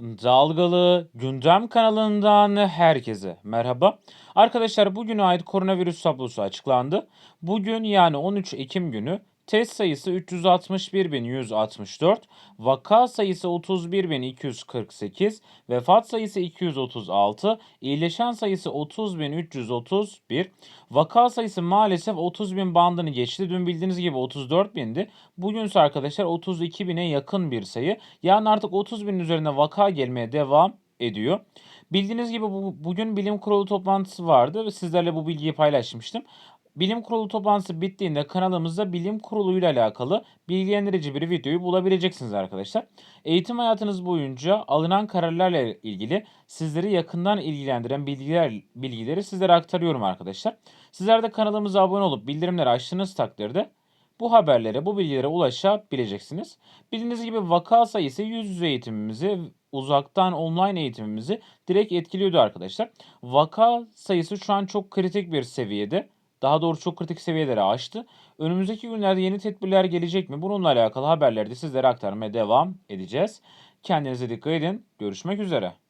Dalgalı Gündem kanalından herkese merhaba. Arkadaşlar bugüne ait koronavirüs tablosu açıklandı. Bugün yani 13 Ekim günü test sayısı 361.164, vaka sayısı 31.248, vefat sayısı 236, iyileşen sayısı 30.331, vaka sayısı maalesef 30.000 bandını geçti. Dün bildiğiniz gibi 34.000'di. Bugünse arkadaşlar 32.000'e yakın bir sayı. Yani artık 30.000'in üzerine vaka gelmeye devam ediyor. Bildiğiniz gibi bu, bugün bilim kurulu toplantısı vardı ve sizlerle bu bilgiyi paylaşmıştım. Bilim kurulu toplantısı bittiğinde kanalımızda bilim kuruluyla alakalı bilgilendirici bir videoyu bulabileceksiniz arkadaşlar. Eğitim hayatınız boyunca alınan kararlarla ilgili sizleri yakından ilgilendiren bilgiler bilgileri sizlere aktarıyorum arkadaşlar. Sizler de kanalımıza abone olup bildirimleri açtığınız takdirde bu haberlere, bu bilgilere ulaşabileceksiniz. Bildiğiniz gibi vaka sayısı yüz yüze eğitimimizi, uzaktan online eğitimimizi direkt etkiliyordu arkadaşlar. Vaka sayısı şu an çok kritik bir seviyede. Daha doğrusu çok kritik seviyeleri aştı. Önümüzdeki günlerde yeni tedbirler gelecek mi? Bununla alakalı haberleri de sizlere aktarmaya devam edeceğiz. Kendinize dikkat edin. Görüşmek üzere.